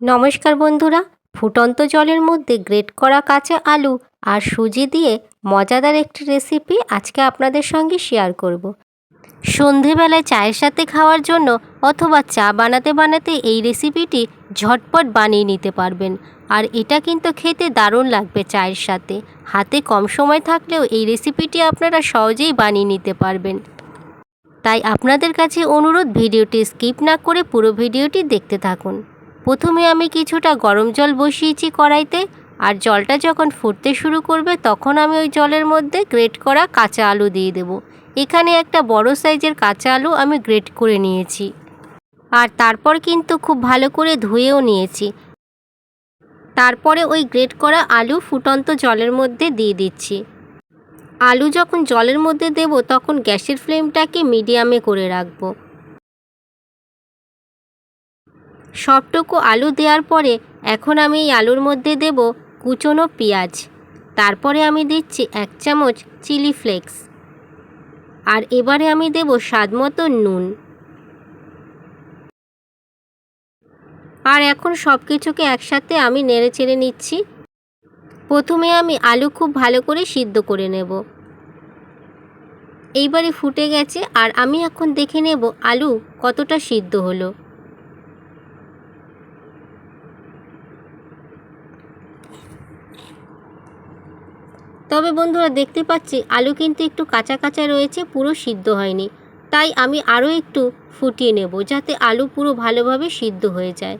নমস্কার বন্ধুরা, ফুটন্ত জলের মধ্যে গ্রেট করা কাঁচা আলু আর সুজি দিয়ে মজাদার একটি রেসিপি আজকে আপনাদের সঙ্গে শেয়ার করব। সন্ধেবেলায় চায়ের সাথে খাওয়ার জন্য অথবা চা বানাতে বানাতে এই রেসিপিটি ঝটপট বানিয়ে নিতে পারবেন। আর এটা কিন্তু খেতে দারুণ লাগবে চায়ের সাথে। হাতে কম সময় থাকলেও এই রেসিপিটি আপনারা সহজেই বানিয়ে নিতে পারবেন। তাই আপনাদের কাছে অনুরোধ, ভিডিওটি স্কিপ না করে পুরো ভিডিওটি দেখতে থাকুন। প্রথমে আমি কিছুটা গরম জল বসিয়েছি কড়াইতে, আর জলটা যখন ফুটতে শুরু করবে তখন আমি ওই জলের মধ্যে গ্রেট করা কাঁচা আলু দিয়ে দেব। এখানে একটা বড় সাইজের কাঁচা আলু আমি গ্রেট করে নিয়েছি। আর তারপর কিন্তু খুব ভালো করে ধুয়েও নিয়েছি। তারপরে ওই গ্রেট করা আলু ফুটন্ত জলের মধ্যে দিয়ে দিচ্ছি। আলু যখন জলের মধ্যে দেব তখন গ্যাসের ফ্লেমটাকে মিডিয়ামে করে রাখব। সবটুকু আলু দেওয়ার পরে এখন আমি এই আলুর মধ্যে দেব কুচনো পেঁয়াজ। তারপরে আমি দিচ্ছি এক চামচ চিলি ফ্লেক্স। আর এবারে আমি দেব স্বাদ মতো নুন। আর এখন সব কিছুকে একসাথে আমি নেড়ে চেড়ে নিচ্ছি। প্রথমে আমি আলু খুব ভালো করে সিদ্ধ করে নেব। এইবারে ফুটে গেছে আর আমি এখন দেখে নেব আলু কতটা সিদ্ধ হলো। তবে বন্ধুরা দেখতে পাচ্ছি আলু কিন্তু একটু কাঁচা কাঁচা রয়েছে, পুরো সিদ্ধ হয়নি। তাই আমি আরও একটু ফুটিয়ে নেব যাতে আলু পুরো ভালোভাবে সিদ্ধ হয়ে যায়।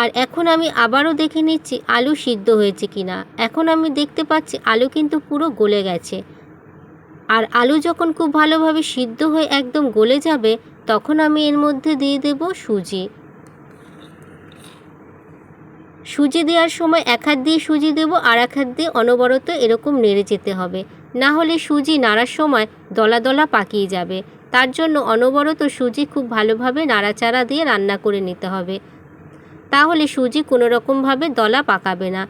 আর এখন আমি আবারও দেখে নিচ্ছি আলু সিদ্ধ হয়েছে কি না এখন আমি দেখতে পাচ্ছি আলু কিন্তু পুরো গলে গেছে। আর আলু যখন খুব ভালোভাবে সিদ্ধ হয়ে একদম গলে যাবে, তখন আমি এর মধ্যে দিয়ে দেব সুজি। সুজি দেওয়ার সময় এক হাত দিয়ে সুজি দেব, আর এক হাত দিয়ে অনবরত এরকম নেড়ে যেতে হবে। না হলে সুজি নাড়ার সময় দলা দলা পাকিয়ে যাবে। তার জন্য অনবরত সুজি খুব ভালোভাবে নাড়াচাড়া দিয়ে রান্না করে নিতে হবে। তাহলে সুজি কোনো রকমভাবে দলা পাকাবে না।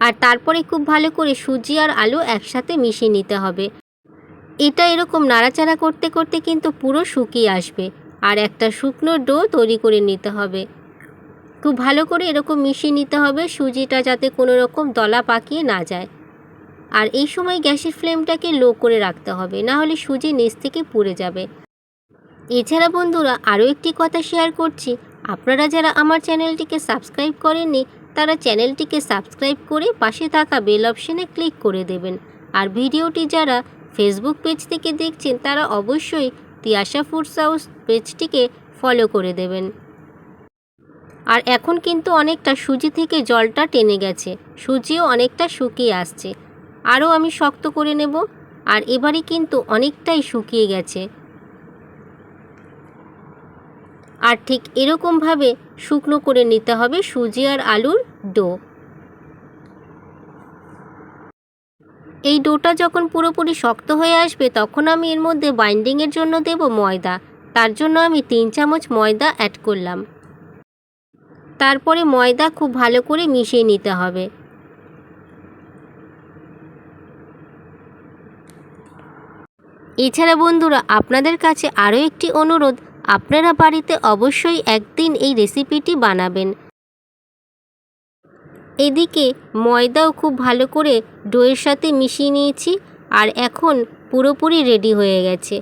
আর তারপরে খুব ভালো করে সুজি আর আলু একসাথে মিশিয়ে নিতে হবে। এটা এরকম নাড়াচাড়া করতে করতে কিন্তু পুরো শুকিয়ে আসবে। আর একটা শুকনো ডো তৈরি করে নিতে হবে। খুব ভালো করে এরকম মিশিয়ে নিতে হবে, সুজিটা যাতে কোনো রকম দলা পাকিয়ে না যায়। আর এই সময় গ্যাসের ফ্লেমটাকে লো করে রাখতে হবে, না হলে সুজি নিচ থেকে পুড়ে যাবে। এছাড়া বন্ধুরা আরও একটি কথা শেয়ার করছি, আপনারা যারা আমার চ্যানেলটিকে সাবস্ক্রাইব করেননি, তারা চ্যানেলটিকে সাবস্ক্রাইব করে পাশে থাকা বেল অপশানে ক্লিক করে দেবেন। আর ভিডিওটি যারা ফেসবুক পেজ থেকে দেখছেন, তারা অবশ্যই তিয়াশা ফুডস হাউস পেজটিকে ফলো করে দেবেন। আর এখন কিন্তু অনেকটা সুজি থেকে জলটা টেনে গেছে। সুজিও অনেকটা শুকিয়ে আসছে। আরও আমি শক্ত করে নেব। আর এবারে কিন্তু অনেকটাই শুকিয়ে গেছে। আর ঠিক এরকমভাবে শুকনো করে নিতে হবে সুজি আর আলুর ডো। এই ডোটা যখন পুরোপুরি শক্ত হয়ে আসবে, তখন আমি এর মধ্যে বাইন্ডিংয়ের জন্য দেব ময়দা। তার জন্য আমি তিন চামচ ময়দা অ্যাড করলাম। তারপরে ময়দা খুব ভালো করে মিশিয়ে নিতে হবে। এছাড়া বন্ধুরা, আপনাদের কাছে আরও একটি অনুরোধ, আপনারা বাড়িতে অবশ্যই একদিন এই রেসিপিটি বানাবেন। এদিকে ময়দাও খুব ভালো করে ডোয়ের সাথে মিশিয়ে নিয়েছি, আর এখন পুরোপুরি রেডি হয়ে গেছে।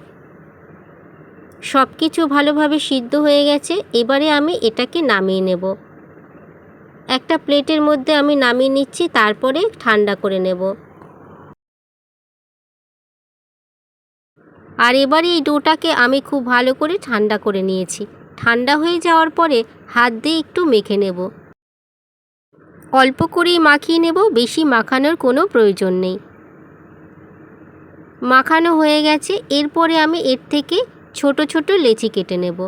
সব কিছু ভালোভাবে সিদ্ধ হয়ে গেছে, এবারে আমি এটাকে নামিয়ে নেব। একটা প্লেটের মধ্যে আমি নামিয়ে নিচ্ছি, তারপরে ঠান্ডা করে নেব। আর এবারে এই ডোটাকে আমি খুব ভালো করে ঠান্ডা করে নিয়েছি। ঠান্ডা হয়ে যাওয়ার পরে হাত দিয়ে একটু মেখে নেব। অল্প করেই মাখিয়ে নেব, বেশি মাখানোর কোনো প্রয়োজন নেই। মাখানো হয়ে গেছে, এরপরে আমি এর থেকে ছোট ছোট লেচি কেটে নেব।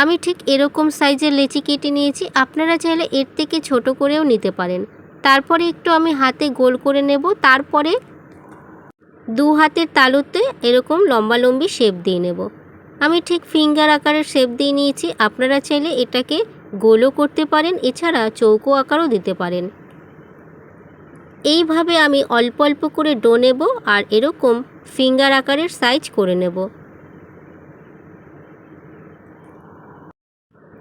আমি ঠিক এরকম সাইজের লেচি কেটে নিয়েছি, আপনারা চাইলে এর থেকে ছোট করেও নিতে পারেন। তারপরে একটু আমি হাতে গোল করে নেব, তারপরে দু হাতের তালুতে এরকম লম্বা লম্বি শেপ দিয়ে নেব। আমি ঠিক ফিঙ্গার আকারের শেপ দিয়ে নিয়েছি, আপনারা চাইলে এটাকে গোলও করতে পারেন, এছাড়া চৌকো আকারও দিতে পারেন। এইভাবে আমি অল্প অল্প করে ডো নেব আর এরকম ফিঙ্গার আকারের সাইজ করে নেব।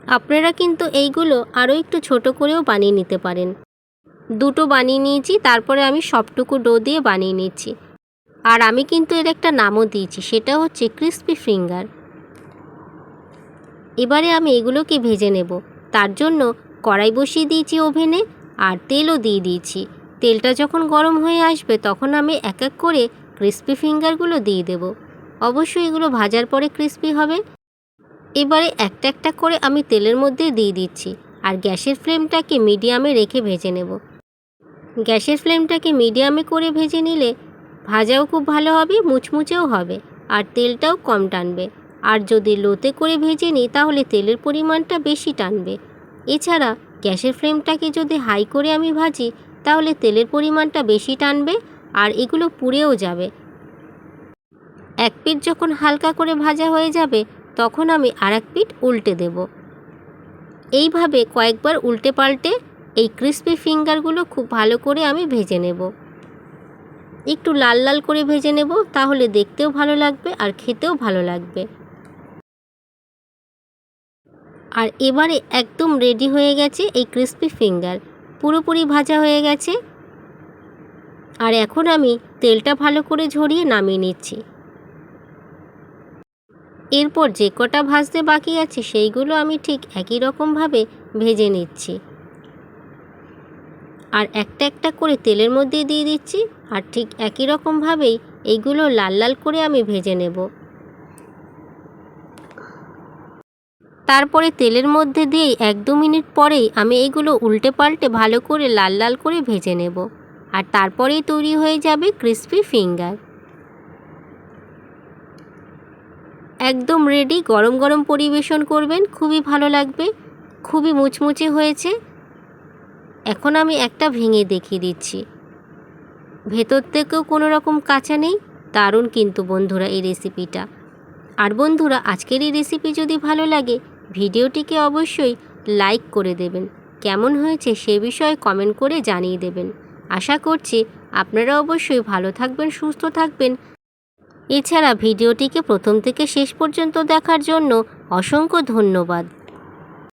আপনারা কিন্তু এইগুলো আরও একটু ছোট করেও বানিয়ে নিতে পারেন। দুটো বানিয়ে নিয়েছি, তারপরে আমি সবটুকু ডো দিয়ে বানিয়ে নিচ্ছি। আর আমি কিন্তু এর একটা নামও দিয়েছি, সেটা হচ্ছে ক্রিস্পি ফিঙ্গার। এবারে আমি এগুলোকে ভেজে নেব। তার জন্য কড়াই বসিয়ে দিয়েছি ওভেনে আর তেলও দিয়ে দিয়েছি। তেলটা যখন গরম হয়ে আসবে, তখন আমি এক এক করে ক্রিস্পি ফিঙ্গারগুলো দিয়ে দেব। অবশ্যই এগুলো ভাজার পরে ক্রিস্পি হবে। এবারে একটা একটা করে আমি তেলের মধ্যে দিয়ে দিচ্ছি, আর গ্যাসের ফ্লেমটাকে মিডিয়ামে রেখে ভেজে নেব। গ্যাসের ফ্লেমটাকে মিডিয়ামে করে ভেজে নিলে ভাজাও খুব ভালো হবে, মুচমুচেও হবে, আর তেলটাও কম টানবে। আর যদি লোতে করে ভেজে নিই, তাহলে তেলের পরিমাণটা বেশি টানবে। এছাড়া গ্যাসের ফ্লেমটাকে যদি হাই করে আমি ভাজি, তাহলে তেলের পরিমাণটা বেশি টানবে, আর এগুলো পুড়েও যাবে। এক পিঠ যখন হালকা করে ভাজা হয়ে যাবে তখন আমি আর এক পিঠ উল্টে দেব। এইভাবে কয়েকবার উল্টে পাল্টে এই ক্রিস্পি ফিঙ্গারগুলো খুব ভালো করে আমি ভেজে নেব। একটু লাল লাল করে ভেজে নেব, তাহলে দেখতেও ভালো লাগবে আর খেতেও ভালো লাগবে। আর এবারে একদম রেডি হয়ে গেছে এই ক্রিস্পি ফিঙ্গার পুরোপুরি ভাজা হয়ে গেছে। আর এখন আমি তেলটা ভালো করে ঝরিয়ে নামিয়ে নিচ্ছি। এরপর যে কটা ভাজতে বাকি আছে সেইগুলো আমি ঠিক একই রকমভাবে ভেজে নিচ্ছি। আর একটা একটা করে তেলের মধ্যে দিয়ে দিচ্ছি আর ঠিক একই রকমভাবেই এইগুলো লাল লাল করে আমি ভেজে নেব। তারপরে তেলের মধ্যে দিয়েই এক দু মিনিট পরেই আমি এগুলো উল্টে পাল্টে ভালো করে লাল লাল করে ভেজে নেব। আর তারপরেই তৈরি হয়ে যাবে ক্রিস্পি ফিঙ্গার। একদম রেডি গরম গরম পরিবেশন করবেন, খুবই ভালো লাগবে, খুবই মুচমুচে হয়েছে। এখন আমি একটা ভেঙে দেখিয়ে দিচ্ছি। ভেতর থেকেও কোনো রকম কাঁচা নেই, দারুণ কিন্তু বন্ধুরা এই রেসিপিটা আর বন্ধুরা, আজকের এই রেসিপি যদি ভালো লাগে, ভিডিওটিকে অবশ্যই লাইক করে দেবেন। কেমন হয়েছে সে বিষয়ে কমেন্ট করে জানিয়ে দেবেন। আশা করছি আপনারা অবশ্যই ভালো থাকবেন, সুস্থ থাকবেন। এছাড়া ভিডিওটিকে প্রথম থেকে শেষ পর্যন্ত দেখার জন্য অসংখ্য ধন্যবাদ।